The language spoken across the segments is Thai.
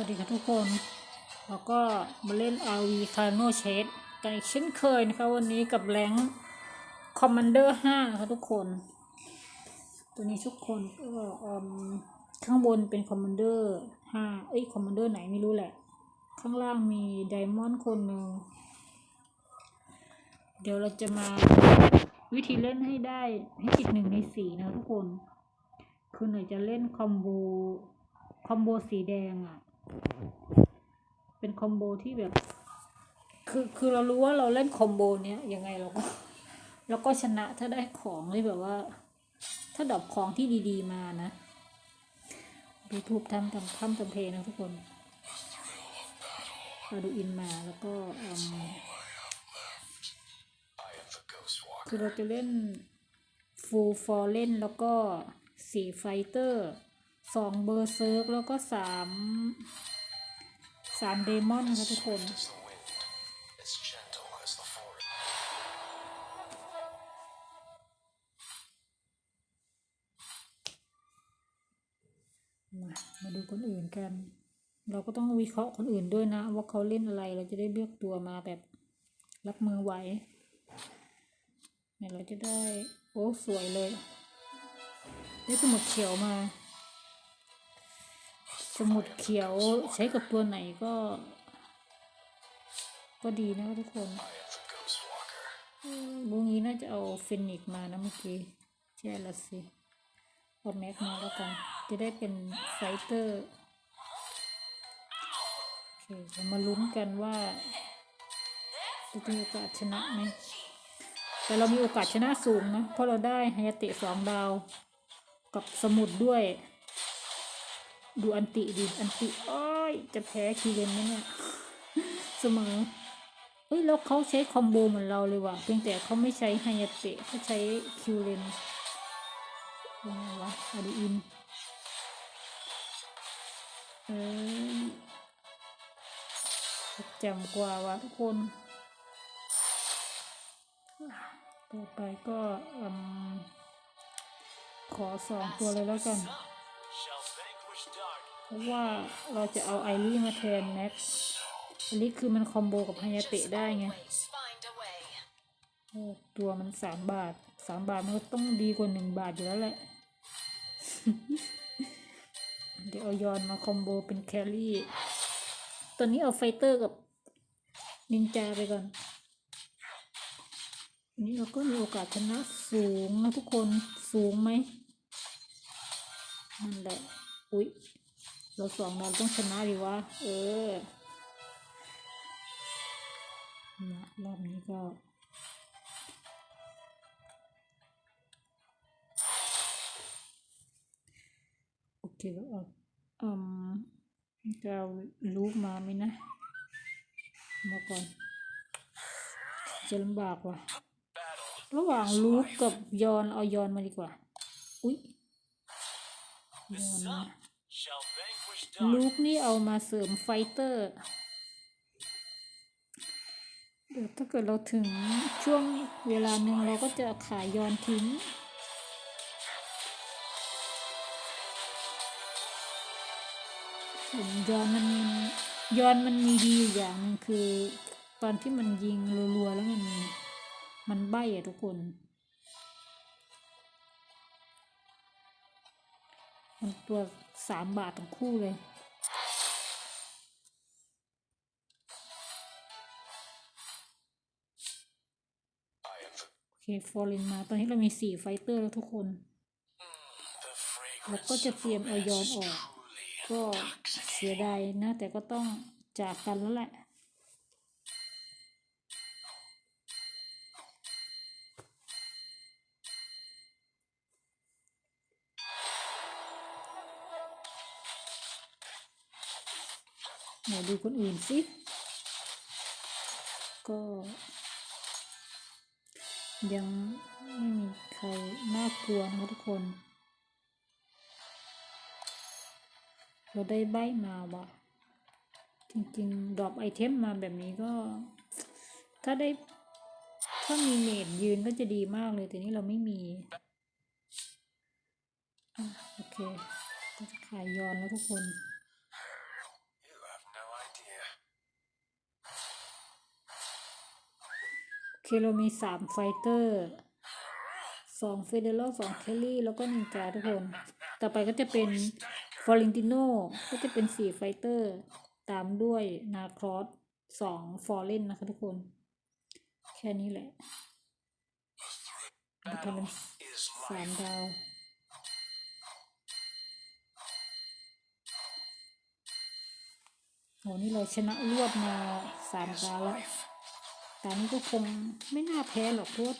วัสดีค่ะทุกคนเราก็มาเล่น RV c a r n o Chase กันอีกเช่นเคยนะคะวันนี้กับแรง Commander 5 นะคะทุกคน ตัวนี้ทุกคนก็ข้างบนเป็น Commander 5 เอ้ย Commander ไหนไม่รู้แหละ ข้างล่างมี Diamond คนหนึ่ง เดี๋ยวเราจะมาวิธีเล่นให้ได้ให้ติดหนึ่งในสี่นะทุกคน คือหน่อยจะเล่นคอมโบคอมโบสีแดงอะ เป็นคอมโบที่แบบ คือคือเรารู้ว่าเราเล่นคอมโบเนี้ยยังไงเราก็เราก็ชนะถ้าได้ของที่แบบว่า ถ้าดอปของที่ดีๆมานะดูทูบทำทำทำทำเพลงนะทุกคนเราดูอินมาแล้วก็คือเราจะเล่นฟูลฟอร์เล่นแล้วก็สีไฟเตอร์ สองเบอร์เซิร์กแล้วก็สามสามเดมอนนะคะทุกคนมามาดูคนอื่นกัน เราก็ต้องวิเคราะห์คนอื่นด้วยนะ ว่าเขาเล่นอะไรเราจะได้เลือกตัวมาแบบรับมือไหวเนี่ยเราจะได้ โอ้ สวยเลย ได้สมุดเขียวมา สมุดเขียวใช้กับตัวไหนก็ ก็ดีนะทุกคน I am the Ghost Walker. ลุงนี้น่าจะเอาฟินิกมานะเมื่อกี้แช่ละสิเอาแม็กมาแล้วกัน จะได้เป็นไฟเตอร์โอเคเรามาลุ้นกันว่าจะมีโอกาสชนะไหมแต่เรามีโอกาสชนะสูงนะ เพราะเราได้ไฮยาเตะสองดาว กับสมุดด้วย ดูอันติดิอันติอ้อยจะแพ้คีเรนไหมเนี่ยเสมอเอ้ยแล้วเขาใช้คอมโบเหมือนเราเลยว่ะเพียงแต่เขาไม่ใช้ไฮยาเตะเขาใช้คิวเลนยังไงวะอาดูอินเอ้ยจำกว่าวะทุกคนต่อไปก็อขอสองตัวเลยแล้วกัน เพราะว่าเราจะเอาไอรี่มาแทนแม็กไอรีคือมันคอมโบกับไฮยาเตะได้ไงโอ้ตัวมันสามบาทสามบาทมันก็ต้องดีกว่าหนึ่งบาทอยู่แล้วแหละ เดี๋ยวเอายอนมาคอมโบเป็นแครี่ ตอนนี้เอาไฟเตอร์กับนินจาไปก่อนอันนี้เราก็มีโอกาสชนะสูงนะทุกคน สูงไหมนั่นแหละ อุ๊ย เราสองเราต้องชนะดีวะ เออมารอบนี้ก็โอเคแล้วอืมเอาลูกมาไหมนะ มาก่อน จะลำบากว่ะ ระหว่างลูกกับยอน เอายอนมาดีกว่า อุ๊ยยอนมา ลูกนี่เอามาเสริมไฟเตอร์ เดี๋ยวถ้าเกิดเราถึงช่วงเวลาหนึ่งเราก็จะขายยอนทิ้งผมยอนมันยอนมันมีดีอยู่อย่างนึงคือ ตอนที่มันยิงรัวๆแล้วมันมันใบ้อะทุกคนมันตัว สามบาททั้งคู่เลย โอเค ฟอร์เรนมา ตอนนี้เรามีสี่ไฟเตอร์แล้วทุกคน แล้วก็จะเตรียมเอายอนออก ก็เสียดายนะ แต่ก็ต้องจากกันแล้วแหละ ไหนดูคนอื่นสิก็ ยังไม่มีใครน่ากลัวนะทุกคน เราได้ใบมาว่ะ จริงๆ ดรอปไอเทมมาแบบนี้ก็ ถ้าได้ ถ้ามีเมดยืนก็จะดีมากเลย แต่นี่เราไม่มีอโอเค ก็จะขายยอนแล้วทุกคน เคเรามีสามไฟเตอร์สองเฟเดอร์สองเคลลี่ แล้วก็นินจาทุกคน ต่อไปก็จะเป็นฟอรินติโนก็จะเป็นสี่ไฟเตอร์ ตามด้วยนาครอสสองฟอร์เรนนะคะทุกคน แค่นี้แหละจะทำเป็นสามดาวโหนี่เราชนะรวดมาสามตาวแล้ว ตานี้ก็คงไม่น่าแพ้หรอกพราะว่า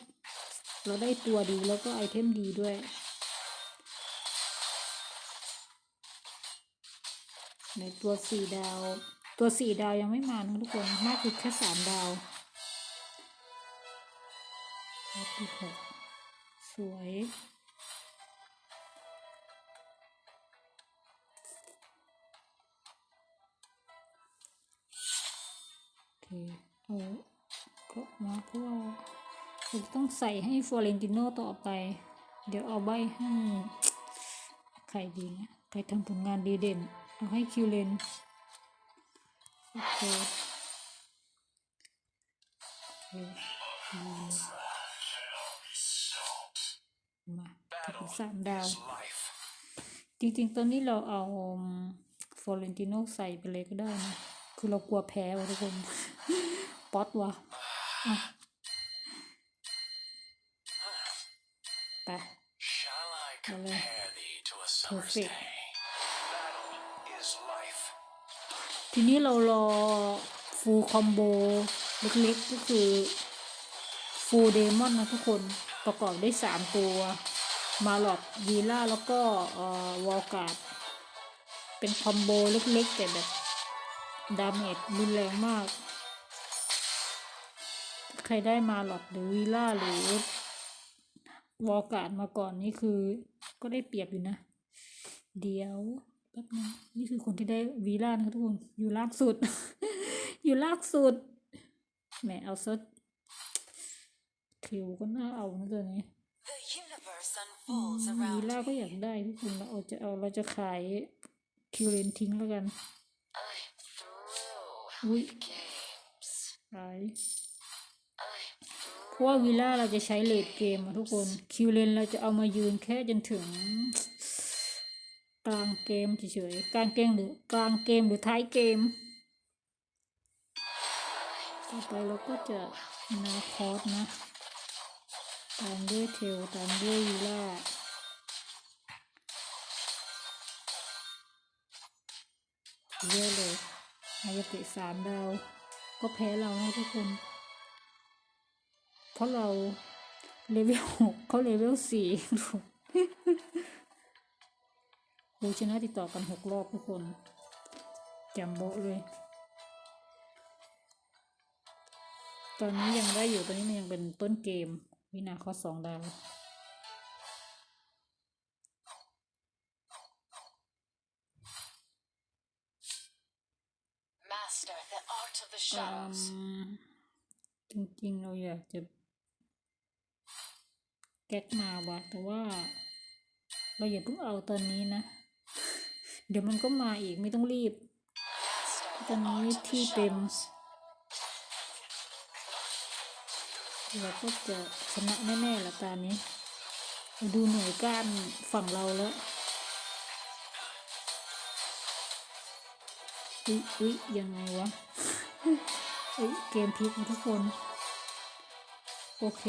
เราได้ตัวดีแล้วก็ไอเทมดีด้วย ในตัวสี่ดาว ตัวสี่ดาวยังไม่มานะทุกคนมากสุดแค่สามดาวรอบที่หกสวยโอเคเอา็มาพว่าเราจะต้องใส่ให้ฟลอเรนติโนต่อไป เดี๋ยวเอาใบให้ใครดีนะใครทำผลงานดีเด่น เอาให้คิวเลนโอเคโอเคมาถึงสามดาว จริงๆ ตอนนี้เราเอาฟลอเรนติโนใส่ไปเลยก็ได้นะ คือเรากลัวแพ้ว่ะทุกคน ป๊อตว่ะ ไป Shall I Hello. compare thee to a summer's Perfect. day? Battle is life. ทีนี้เรารอฟูลคอมโบเล็กๆก็คือฟูลเดมอนนะทุกคนประกอบได้สามตัว มาหลอดวีล่าแล้วก็เอ่อวอลการ์ดเป็นคอมโบเล็กๆแต่แบบดาเมจรุนแรงมาก ใครได้มาหลอดหรือวีล่าหรือวอลการ์ดมาก่อนนี่คือ ก็ได้เปรียบอยู่นะ เดี๋ยวแป๊บนึงนี่คือคนที่ได้วีล่านะคะทุกคนอยู่ลากสุด อยู่ลากสุดแหมเอาซะทิวก็น่าเอานะตัวนี้ The universe อืม unfolds วี around ล่าก็ me. อยากได้ทุกคนเราเอาจะเอาเราจะขายคิวเลนทิ้งแล้วกัน I'm through อุ้ย games. ขาย I'm เพราะว่าวีล่าเราจะใช้เลดเกมทุกคน คิวเลนเราจะเอามายืนแค่จนถึง กลางเกมเฉยๆกลางเกมหรือกลางเกมหรือท้ายเกมต่อไปเราก็จะนาคอสนะ ตามด้วยเทลตามด้วยวีล่าเยอะเลยอายเตะสามดาวก็แพ้เรานะทุกคน เพราะเราเลเวลหกเขาเลเวลสี่โอ้ชนะติดต่อกันหกรอบทุกคนจำโบะเลย ตอนนี้ยังได้อยู่ ตอนนี้มันยังเป็นต้นเกม วินาข้อสองดาว master the art of the อื shadows. มจริงๆเราอยากจะ แก๊กมาวะแต่ว่า เราอย่าเพิ่งเอาตอนนี้นะ เดี๋ยวมันก็มาอีกไม่ต้องรีบ ตอนนี้ที่เต็มเราก็จะชนะแน่ๆละตานี้เราดูหน่วยก้านฝั่งเราแล้วอุ๊ยอุ๊ยยังไงวะเอ้ยเกมพลิกทุกคน โอเค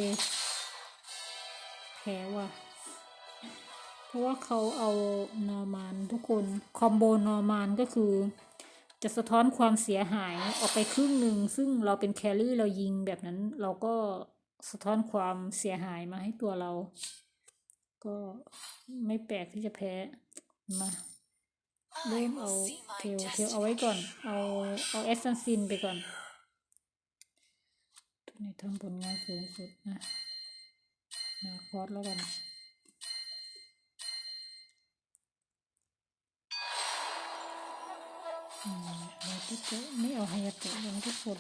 พ้ว่ะ เพราะว่าเขาเอานอร์มานทุกคน คอมโบนอร์มานก็คือ จะสะท้อนความเสียหายออกไปครึ่งหนึ่ง ซึ่งเราเป็นแครี่เรายิงแบบนั้น เราก็สะท้อนความเสียหายมาให้ตัวเรา ก็ไม่แปลกที่จะแพ้ มาเริ่มเอาเทลเทลเอาไว้ก่อน เอาเอาแอสซันซินไปก่อนตัวนี้ทำผลงานสูงสุดนะ นาคอสแล้วกันอืมเราก็จะไม่เอาไฮยาเตะลงทุกคน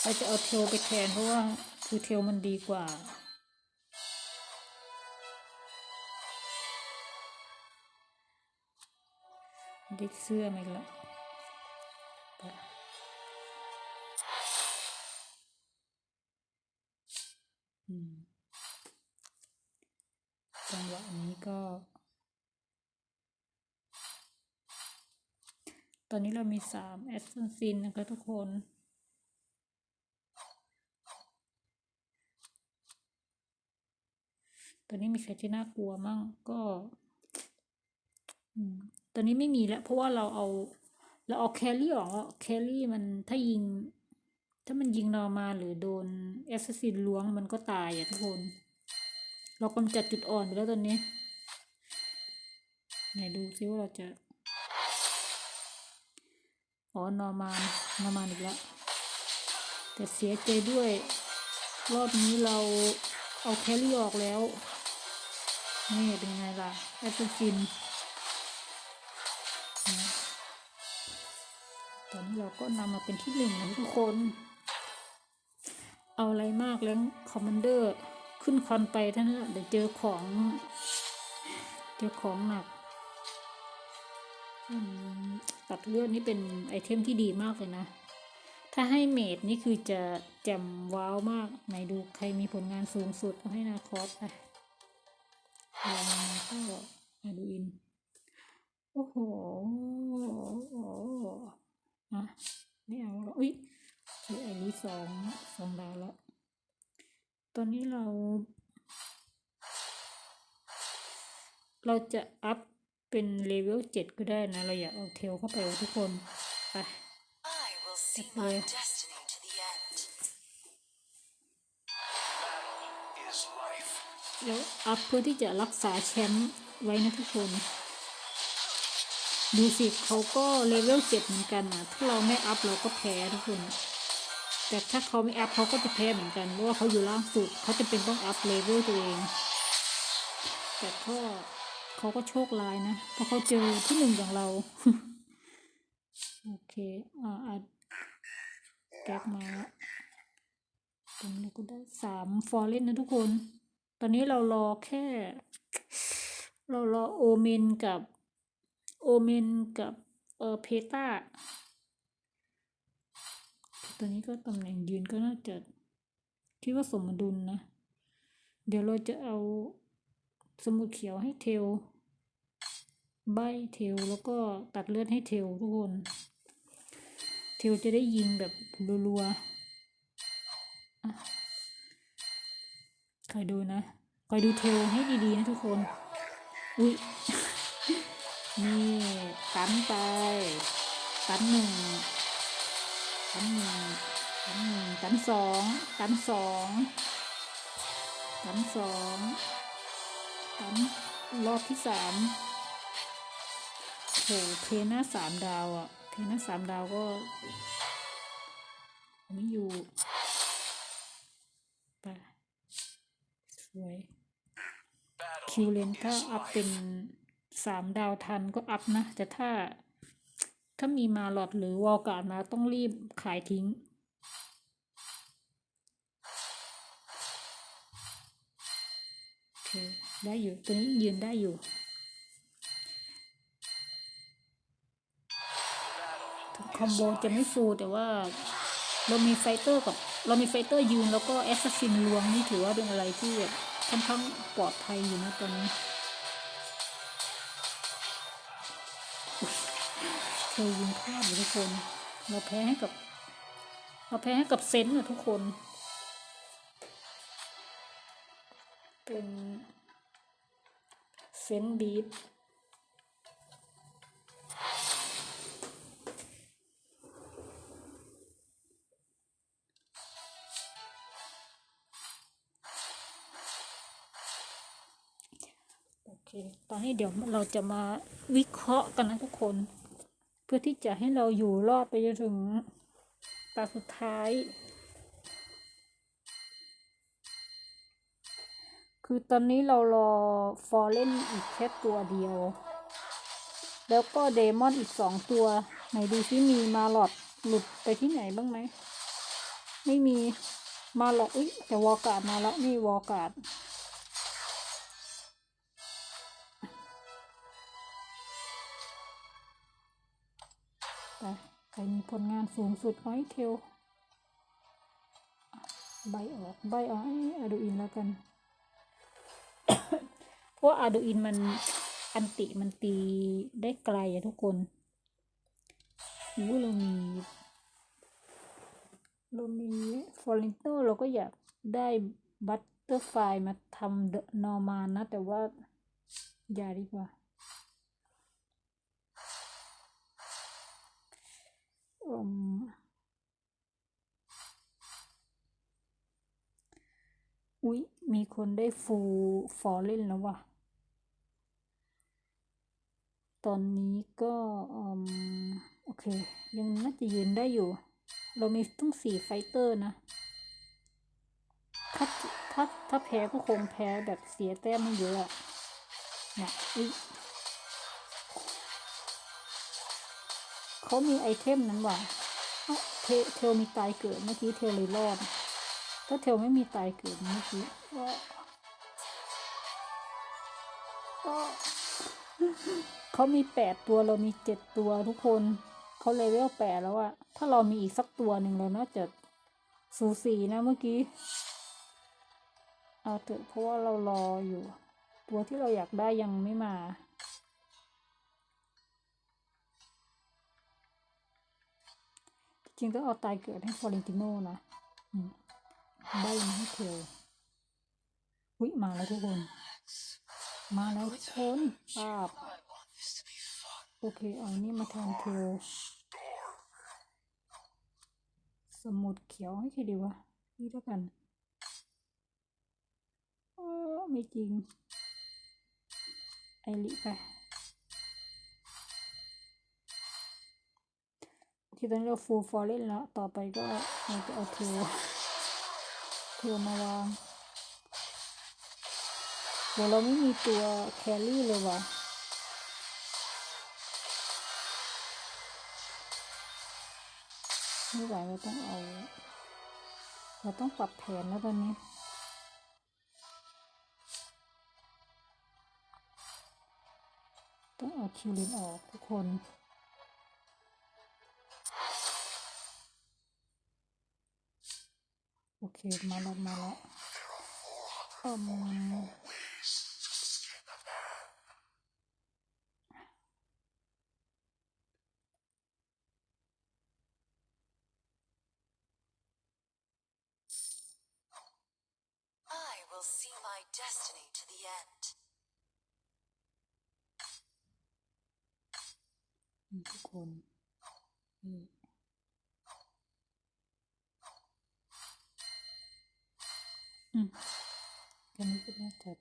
เราจะเอาเทลไปแทนเพราะว่าคือเทลมันดีกว่าได้เสื้อไหมละไป จังหวะนี้ก็ ตอนนี้เรามีสามแอสซันซินนะคะทุกคนตอนนี้มีใครที่น่ากลัวมั่งก็ตอนนี้ไม่มีแล้ว เพราะว่าเราเอา เราเอาแครี่ออกแล้วแครี่มันถ้ายิง ถ้ามันยิงนอร์มาหรือโดนแอสซัสซินล้วงมันก็ตายอะทุกคน เรากำจัดจุดอ่อนไปแล้วตอนนี้ ไหนดูซิว่าเราจะ อ๋อนอร์มานนอร์มานอีกแล้ว แต่เสียใจด้วย รอบนี้เราเอาแคลรี่ออกแล้ว นี่เป็นไงล่ะแอสซัสซินตอนนี้เราก็นำมาเป็นที่หนึ่งนะทุกคน เอาอะไรมากแล้วคอมมานเดอร์ขึ้นคอนไปท่านละเดี๋ยวเจอของ เจอของหนักตัดเลือดนี่เป็นไอเทมที่ดีมากเลยนะ ถ้าให้เมดนี่คือจะแจ่มว้าวมาก ไหนดูใครมีผลงานสูงสุดเอาให้นาคอสไปลองก็มาดูอิน โอ้โหอะไม่เอาแล้วอุ้ย คือไอนี้สองสองดาวแล้ว ตอนนี้เรา เราจะอัพเป็นเลเวลเจ็ดก็ได้นะ เราอยากเอาเทลเข้าไปทุกคน ไป I will see Đẹp my ghê. destiny to the end. Battle is life. แล้วอัพเพื่อที่จะรักษาแชมป์ไว้นะทุกคน ดูสิเขาก็เลเวลเจ็ดเหมือนกันนะถ้าเราไม่อัพเราก็แพ้ทุกคน แต่ถ้าเขาไม่อัพเขาก็จะแพ้เหมือนกันเพราะว่าเขาอยู่ล่างสุดเขาจะเป็นต้องอัพเลเวลตัวเอง แต่ก็เขาก็โชคร้ายนะเพราะเขาเจอที่หนึ่งอย่างเราโอเคอ่าอะแก๊กมาตรงนี้ก็ได้สามฟอร์เรนนะทุกคน ตอนนี้เรารอแค่ เรารอโอเมนกับโอเมนกับเออเพตา ตัวนี้ก็ตำแหน่งยืนก็น่าจะคิดว่าสมดุลนะ เดี๋ยวเราจะเอาสมุดเขียวให้เทล ใบเทลแล้วก็ตัดเลือดให้เทลทุกคน เทลจะได้ยิงแบบรัวๆอะคอยดูนะคอยดูเทลให้ดีๆนะทุกคน อุ้ยนี่ตันไปตันหนึ่ง ตันหนึ่งตันหนึ่งตันสองตันสองตันสองตันรอบที่สามโหเพหน้าสามดาวอะ่ะเพหน้าสามดาวก็ไม่อยู่ไปสวยคิวเลนถ้าอัพเป็นสามดาวทันก็อัพนะ แต่ถ้า ถ้ามีมาหลอดหรือวอลการ์ดมาต้องรีบขายทิ้ง โอเค ได้อยู่ ตัวนี้ยืนได้อยู่ คอมโบจะไม่ฟูลแต่ว่า เรามีไฟเตอร์กับ เรามีไฟเตอร์ยืนแล้วก็แอสซัสซินลวงนี่ถือว่าเป็นอะไรที่แบบค่อนข้างปลอดภัยอยู่นะตอนนี้ เคยยิงพลาดอยู่ทุกคน เราแพ้ให้กับ เราแพ้ให้กับเซนต์อะทุกคน เป็นเซนต์บีทโอเคตอนนี้เดี๋ยวเราจะมาวิเคราะห์กันนะทุกคน เพื่อที่จะให้เราอยู่รอดไปจนถึงตาสุดท้าย คือตอนนี้เรารอฟอร์เล่นอีกแค่ตัวเดียว แล้วก็เดมอนอีกสองตัว ไหนดูซิมีมาหลอดหลุดไปที่ไหนบ้างไหม ไม่มีมาหลอดอุ้ยแต่วอลการ์ดมาแล้วนี่วอลการ์ด ใครมีผลงานสูงสุดไว้เทลใบออกใบออกอาดูอินแล้วกัน เพราะอาดูอินมันอันติมันตีได้ไกลอะทุกคนอู้เรามีเรามีฟอร์เรนโตเราก็อยากได้บัตเตอร์ไฟมาทำเดอะนอร์มานนะ แต่ว่าอย่าดีกว่า อืมอุ๊ย มีคนได้ฟูฟอร์เล่นแล้วว่ะ ตอนนี้ก็อืมโอเค ยังน่าจะยืนได้อยู่ เรามีต้องสี่ไฟเตอร์นะ ถ้าถ้าถ้าแพ้ก็คงแพ้แบบเสียแต้มไม่เยอะอะเนี่ยอุ๊ย เขามีไอเทมนั้นว่ะเทเทลมีตายเกิดเมื่อกี้เทลเลยรอดถ้าเทลไม่มีตายเกิดเมื่อกี้ก็ก็เขามีแปดตัวเรามีเจ็ดตัวทุกคนเขาเลเวลแปดแล้วอะถ้าเรามีอีกสักตัวหนึ่งเราน่าจะสูสีนะเมื่อกี้ เอาเถอะเพราะว่าเรารออยู่ ตัวที่เราอยากได้ยังไม่มา จริงต้องเอาตายเกิดให้ฟลอเรนติโน่นะใบมาให้เทลวิมาแล้วทุกคน มาแล้วทุกคนปาบโอเค เอานี่มาแทนเทลสมุดเขียวให้ใครดีวะนี่แล้วกันเออไม่จริง ไอริไป ที่ตอนนี้เราฟูลฟอร์เรนแล้ว ต่อไปก็เราจะเอาเทลเทลมาวางเดี๋ยวเราไม่มีตัวแครี่เลยว่ะไม่ไหวเราต้องเอา เราต้องปรับแผนแล้วตอนนี้ต้องเอาคิวลินออกทุกคน โอเคมาแล้วมาแล้วอืม I will see my destiny to the end. นี่ทุกคนนี่ อืมกันนี้ก็น่าจะ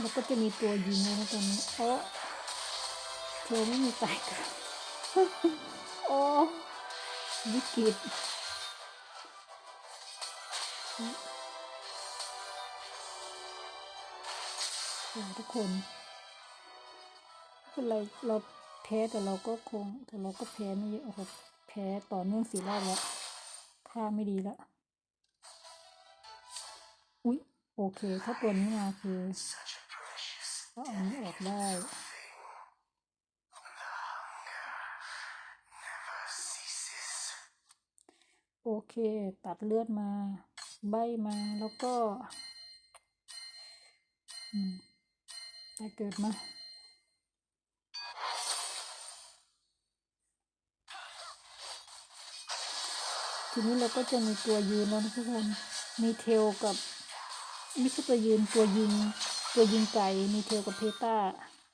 แล้วก็จะมีตัวยิงแล้วนะตอนนี้โอ้เธอไม่มีตายกันโอ้วิกฤตโอ้ทุกคนไม่เป็นไรเราแพ้แต่เราก็คงแต่เราก็แพ้ไม่เยอะครับ แพ้ต่อเนื่องสี่รอบแล้วท่าไม่ดีแล้ว อุ๊ย โอเค ถ้าตัวนี้มาคือก็เอานี้ออกได้โอเค ตัดเลือดมา ใบมาแล้วก็อืมได้เกิดมา นี้เราก็จะมีตัวยืนแล้วนะทุกคน มีเทลกับไม่ใช่ตัวยืนตัวยิง ตัวยิงไก่มีเทลกับเพต้า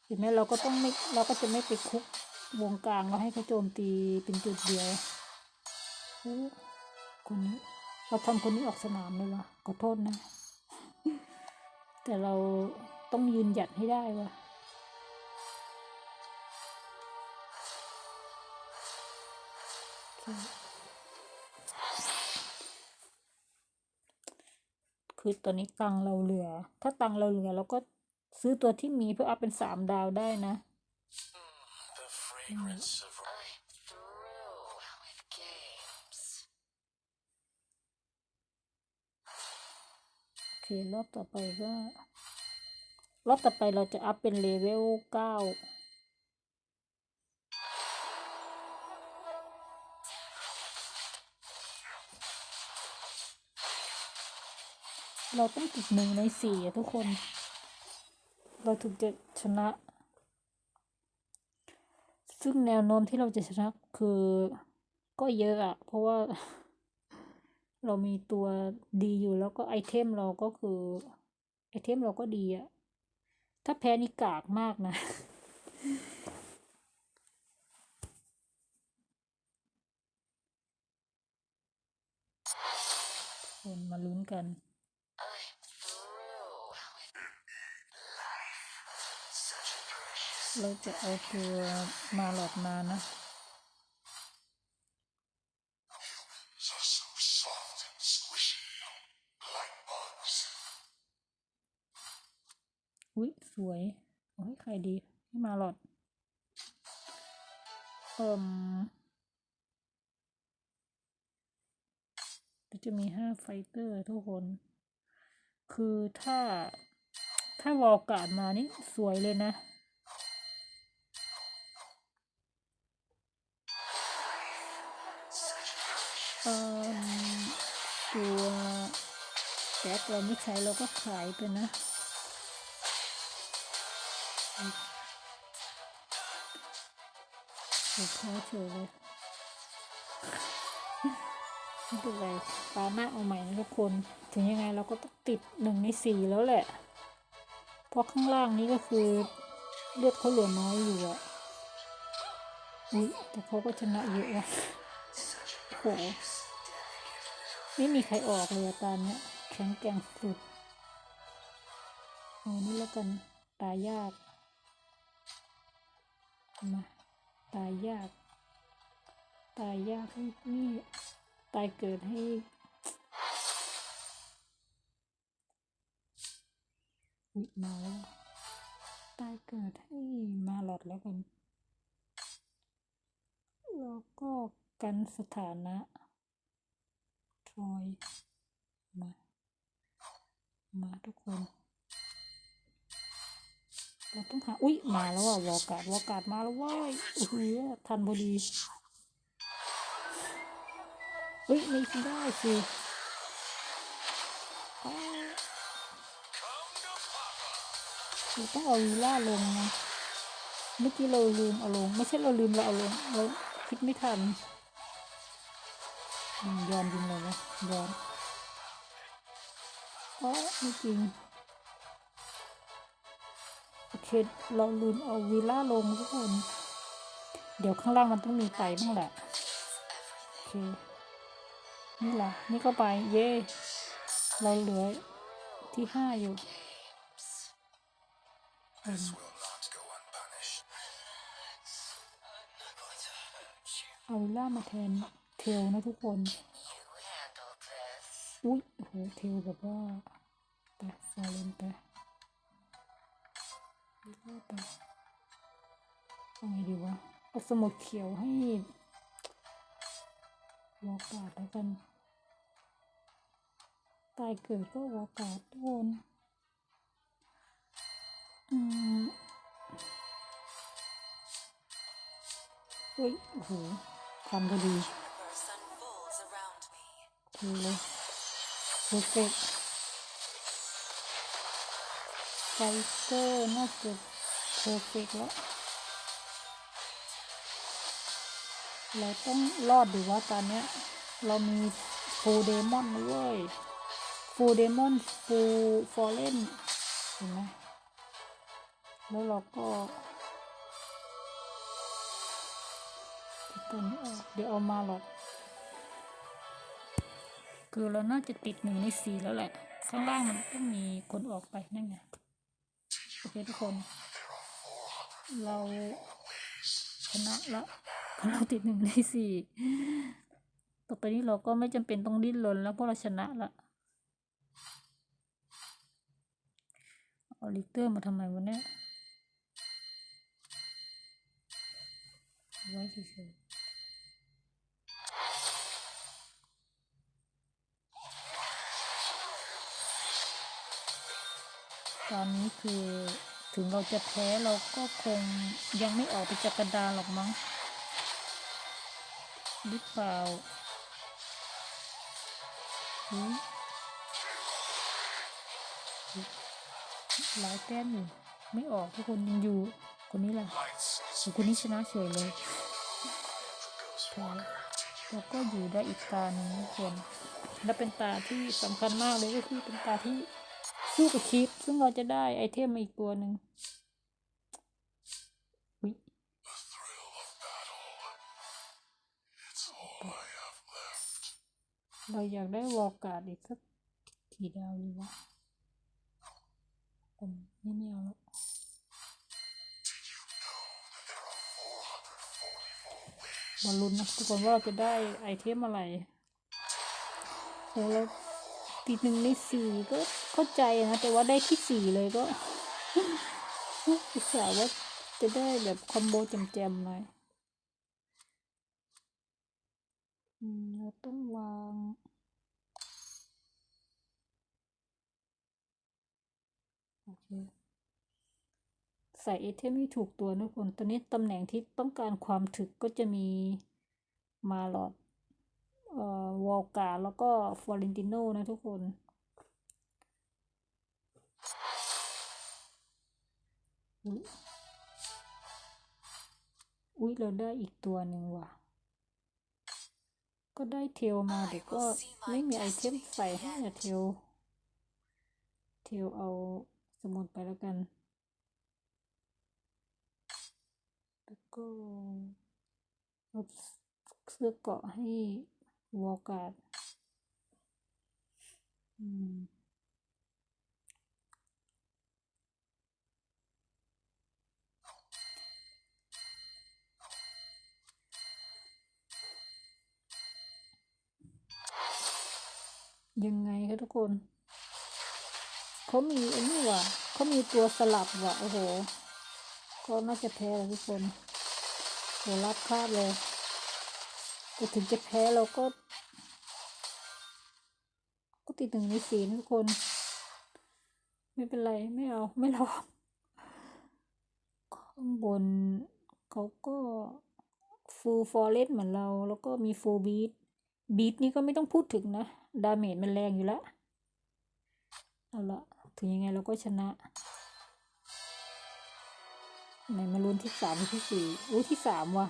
เห็นไหมเราก็ต้องไม่เราก็จะไม่ไปคุกวงกลางเราให้เขาโจมตีเป็นจุดเดียวคนนี้เราทำคนนี้ออกสนามเลยวะขอโทษนะ แต่เราต้องยืนหยัดให้ได้วะโอเค คือตอนนี้ตังค์เราเหลือ ถ้าตังค์เราเหลือเราก็ซื้อตัวที่มีเพื่ออัพเป็นสามดาวได้นะ The fragrance of I'm through with games. โอเค รอบต่อไปก็ รอบต่อไปเราจะอัพเป็นเลเวลเก้า เราต้องติดหนึ่งในสี่ทุกคน เราถึงจะชนะ ซึ่งแนวโน้มที่เราจะชนะคือก็เยอะอะเพราะว่าเรามีตัวดีอยู่แล้วก็ไอเทมเราก็คือไอเทมเราก็ดีอะถ้าแพ้นี่กากมากนะ คนมาลุ้นกัน เราจะเอาตัวมาหลอดมานะอุ้ยสวยโอ้ยใครดีให้มาหลอดเอ่มจะมีห้าไฟเตอร์ทุกคน คือถ้าถ้าวอลการ์ดมานี่สวยเลยนะ ตัวแก๊สเราไม่ใช้เราก็ขายไปนะ ถูกเขาเฉยเลยไม่เป็นไรตาหน้าเอาใหม่นะทุกคน ถึงยังไงเราก็ต้องติดหนึ่งในสี่แล้วแหละ เพราะข้างล่างนี้ก็คือเลือดเขาเหลือน้อยอยู่อะอุ้ยแต่เขาก็ชนะเยอะว่ะโห ไม่มีใครออกเลยตอนเนี้ยแข็งแกร่งสุดเอานี่แล้วกันตายยากมาตายยาก ตายยากให้นี่ตายเกิดให้อุ๊มาแล้วตายเกิดให้มาหลอดแล้วกัน แล้วก็กันสถานะ อยมา มาทุกคน เราต้องหา อุ๊ยมาแล้วอะวอกาดวอกาดมาแล้วว้ยโอ้โหทันพอดีเฮ้ยไม่ได้สิเราต้องเอาวีล่าลงนะ เมื่อกี้เราลืมเอาลง ไม่ใช่เราลืมเราเอาลงเราคิดไม่ทัน ยอมจริงเลยนะยอมอ๋อไม่จริง โอเค เราลืมเอาวีล่าลงทุกคน เดี๋ยวข้างล่างมันต้องมีไตบ้างแหละ โอเค นี่แหละ นี่ก็ไป เย่เราเหลือที่ห้าอยู่อืม Will not go unpunished. เอาวีล่ามาแทน ลนะทุกคนอุ๊ยโอ้โหเทลแบบว่าไปฟอร์เรนไปวีล่าไปเอาไงดีวะเอาสมุดเขียวให้วอกาดแล้วกัน ตายเกิดก็วอกาดทุกคนอืมเฮ้ยโอ้โหทันพอดี ถูเลยเพอเฟกไฟเตอร์น่าจะเพอร์เฟกแล้ว เราต้องรอดดีว่าตอนเนี้ย เรามีฟูเดมอนนะเว้ยฟูเดมอนฟูฟอเรนเห็นไหมแล้วเราก็ตัวนี้ออกเดี๋ยวเอามาหรอก คือเราน่าจะติดหนึ่งในสี่แล้วแหละ ข้างล่างมันต้องมีคนออกไปนั่นไงโอเคทุกคน เราชนะละเราติดหนึ่งในสี่ต่อไปนี้เราก็ไม่จำเป็นต้องดิ้นรนแล้วเพราะเราชนะละเอาลิเตอร์มาทำไมวะเนี่ยไว้เฉยๆ ตอนนี้คือถึงเราจะแพ้เราก็คงยังไม่ออกไปจากกระดานหรอกมั้งหรือเปล่าอุ๊ยหลายแต้มอยู่ไม่ออกทุกคนยังอยู่ คนนี้แหละ Lights is โอ้คนนี้ชนะเฉยเลยแพ้ Walker. แล้วก็อยู่ได้อีกตาหนึ่งทุกคนและเป็นตาที่สำคัญมากเลยก็คือเป็นตาที่ สู้กับคีปซึ่งเราจะได้ไอเทมมาอีกตัวหนึ่งเราอยากได้วอลการ์ดอีกสักกี่ดาวดีวะผมไม่ไม่เอาแล้วมาลุ้นนะทุกคนว่าเราจะได้ไอเทมอะไรโหแล้วตีหนึ่งในสี่ก็ เข้าใจนะ แต่ว่าได้ที่สี่เลยก็อุตส่าห์ว่าจะได้แบบคอมโบแจมๆหน่อยอืมเราต้องวางโอเคใส่ไอเทมให้ถูกตัวนะทุกคนตอนนี้ตำแหน่งที่ต้องการความถึกก็จะมีมาลอดเอ่อวอลกาแล้วก็ฟลอเรนติโนนะทุกคน อุ๊ยอุ๊ยเราได้อีกตัวหนึ่งว่ะ ก็ได้เทลมาแต่ก็ไม่มีไอเทมใส่ให้อะเทล เทลเอาสมุดไปแล้วกัน แล้วก็เอาเสื้อเกราะให้วอลการ์ดอืม ยังไงคะทุกคน เขามีไอันนี้ว่ะเขามีตัวสลับว่ะ โอ้โห ก็น่าจะแพ้แล้วทุกคนโหรับคาดเลยแต่ถึงจะแพ้เราก็ ก็ติดหนึ่งในสีนทุกคน ไม่เป็นไร ไม่เอา ไม่ลองข้างบนเขาก็ฟูลฟอเรสเหมือนเรา แล้วก็มีฟูลบีทบีทนี่ก็ไม่ต้องพูดถึงนะ ดาเมจมันแรงอยู่แล้ว เอาละถึงยังไงเราก็ชนะไหนมาลุ้นที่สามที่สี่อุ้ที่สามว่ะ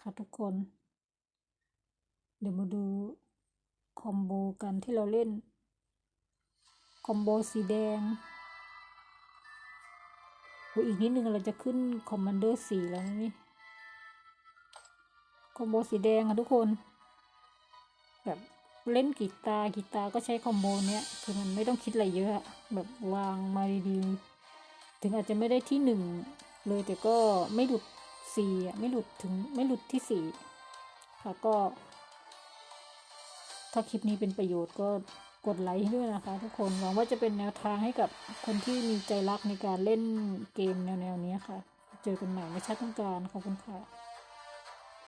ค่ะทุกคน เดี๋ยวมาดูคอมโบกันที่เราเล่น คอมโบสีแดง อีกนิดนึงเราจะขึ้นคอมมานเดอร์สีแล้วนี่คอมโบสีแดงอะทุกคน แบบเล่นกีตาร์กีตาร์ก็ใช้คอมโบเนี้ย คือมันไม่ต้องคิดอะไรเยอะอะแบบวางมาดีๆ ถึงอาจจะไม่ได้ที่หนึ่งเลยแต่ก็ไม่หลุดสี่อะไม่หลุดถึงไม่หลุดที่สี่ค่ะก็ ถ้าคลิปนี้เป็นประโยชน์ก็ กดไลค์ให้ด้วยนะคะทุกคนหวังว่าจะเป็นแนวทางให้กับคนที่มีใจรักในการเล่นเกมแนวๆนี้ค่ะ เจอกันใหม่ไม่ชัดต้องการขอบคุณค่ะ